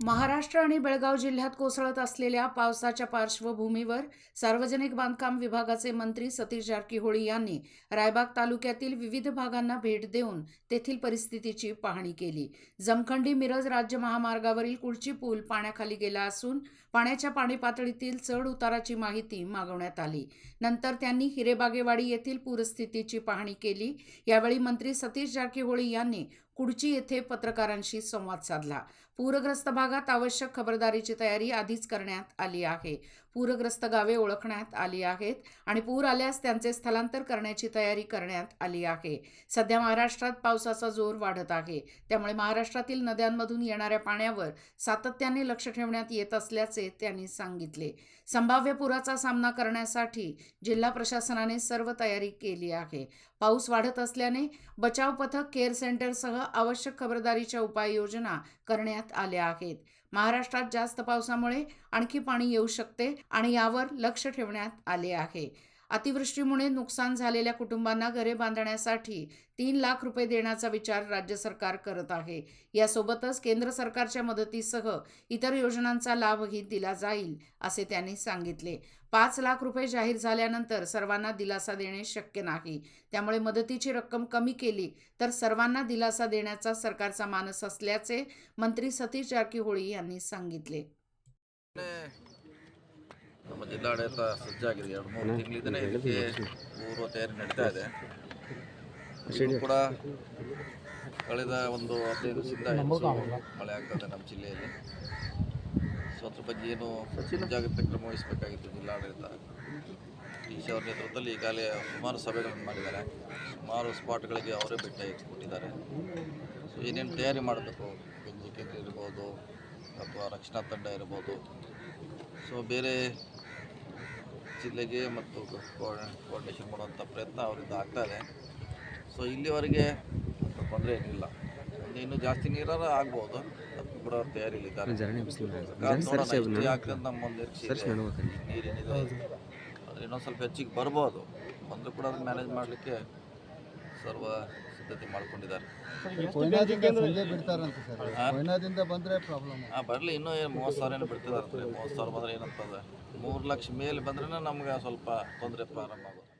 महाराष्ट्र आणि बेळगाव जिल्ह्यात कोसळत असलेल्या पावसाच्या पार्श्वभूमीवर सार्वजनिक बांधकाम विभागाचे मंत्री सतीश जारकीहोळी यांनी रायबाग तालुक्यातील विविध भागांना भेट देऊन तेथील परिस्थितीची पाहणी केली. जमखंडी मिरज राज्य महामार्गावरील कुळची पूल पाण्याखाली गेला असून पाण्याच्या पाणी पातळीतील चढ उताराची माहिती मागवण्यात आली. नंतर त्यांनी हिरेबागेवाडी येथील पूरस्थितीची पाहणी केली. यावेळी मंत्री सतीश जारकीहोळी यांनी कुडची येथे पत्रकारांशी संवाद साधला. पूरग्रस्त भागात आवश्यक खबरदारीची तयारी आधीच करण्यात आली आहे. पूरग्रस्त गावे ओळखण्यात आली आहेत आणि पूर आल्यास त्यांचे स्थलांतर करण्याची तयारी करण्यात आली आहे. सध्या महाराष्ट्रात पावसाचा जोर वाढत आहे. त्यामुळे महाराष्ट्रातील नद्यांमधून येणाऱ्या पाण्यावर सातत्याने लक्ष ठेवण्यात येत असल्याचे त्यांनी सांगितले. संभाव्य पुराचा सामना करण्यासाठी जिल्हा प्रशासनाने सर्व तयारी केली आहे. पाऊस वाढत असल्याने बचाव पथक केअर सेंटरसह आवश्यक खबरदारीच्या उपाययोजना करण्यात आल्या आहेत. महाराष्ट्रात जास्त पावसामुळे आणखी पाणी येऊ शकते आणि यावर लक्ष ठेवण्यात आले आहे. अतिवृष्टीमुळे नुकसान झालेल्या कुटुंबांना घरे बांधण्यासाठी तीन लाख रुपये देण्याचा विचार राज्य सरकार करत आहे. यासोबतच केंद्र सरकारच्या मदतीसह इतर योजनांचा लाभही दिला जाईल असे त्यांनी सांगितले. पाच लाख रुपये जाहीर झाल्यानंतर सर्वांना दिलासा देणे शक्य नाही. त्यामुळे मदतीची रक्कम कमी केली तर सर्वांना दिलासा देण्याचा सरकारचा मानस असल्याचे मंत्री सतीश जारकीहोळी यांनी सांगितले. ನಮ್ಮ ಜಿಲ್ಲಾಡಳಿತ ಸಜ್ಜಾಗಿದೆ. ಎರಡು ಮೂರು ತಿಂಗಳಿಂದನೇ ಇದಕ್ಕೆ ಪೂರ್ವ ತಯಾರಿ ನಡೀತಾ ಇದೆ. ಇದು ಕೂಡ ಕಳೆದ ಒಂದು ಹದಿನೈದು ದಿವಸದಿಂದ ಹೆಚ್ಚು ಮಳೆ ಆಗ್ತದೆ ನಮ್ಮ ಜಿಲ್ಲೆಯಲ್ಲಿ. ಸೊ ಅದ್ರ ಬಗ್ಗೆ ಏನು ಮುಂಜಾಗ್ರತೆ ಕ್ರಮ ವಹಿಸಬೇಕಾಗಿತ್ತು ಜಿಲ್ಲಾಡಳಿತ? ಡಿ ಸಿ ಅವ್ರ ನೇತೃತ್ವದಲ್ಲಿ ಈಗಾಗಲೇ ಸುಮಾರು ಸಭೆಗಳನ್ನು ಮಾಡಿದ್ದಾರೆ. ಸುಮಾರು ಸ್ಪಾಟ್ಗಳಿಗೆ ಅವರೇ ಭೇಟಿ ಕೊಟ್ಟಿದ್ದಾರೆ. ಸೊ ಏನೇನು ತಯಾರಿ ಮಾಡಬೇಕು? ಗಂಜಿ ಕೇಂದ್ರ ಇರ್ಬೋದು ಅಥವಾ ರಕ್ಷಣಾ ತಂಡ ಇರ್ಬೋದು. ಸೊ ಬೇರೆ ಜಿಲ್ಲೆಗೆ ಮತ್ತು ಕೋಆರ್ಡಿನೇಷನ್ ಮಾಡುವಂಥ ಪ್ರಯತ್ನ ಅವರಿಂದ ಆಗ್ತಾ ಇದೆ. ಸೊ ಇಲ್ಲಿವರೆಗೆ ತೊಂದರೆ ಏನಿಲ್ಲ. ಇನ್ನೂ ಜಾಸ್ತಿ ನೀರಾರ ಆಗ್ಬೋದು. ಅದು ಕೂಡ ತಯಾರಿ ತಯಾರಿಲಿದ್ದಾರೆ ಆಗ್ತದೆ ನಮ್ಮ ಒಂದು ನೀರೇನಿದೆ ಆದರೆ ಇನ್ನೊಂದು ಸ್ವಲ್ಪ ಹೆಚ್ಚಿಗೆ ಬರ್ಬೋದು. ಬಂದರೂ ಕೂಡ ಅದನ್ನು ಮ್ಯಾನೇಜ್ ಮಾಡಲಿಕ್ಕೆ ಸರ್ವ ಸಿದ್ಧತೆ ಮಾಡ್ಕೊಂಡಿದ್ದಾರೆ. ಬರಲಿ ಇನ್ನೂ ಏನು ಮೂವತ್ತು ಸಾವಿರ ಏನು ಬಿಡ್ತಿದ್ದಾರೆ ಮೂವತ್ತು ಸಾವಿರ ಬಂದರೆ ಏನಂತದ? ಮೂರು ಲಕ್ಷ ಮೇಲೆ ಬಂದ್ರೆ ನಮ್ಗೆ ಸ್ವಲ್ಪ ತೊಂದರೆ ಪ್ರಾರಂಭ ಆಗೋದು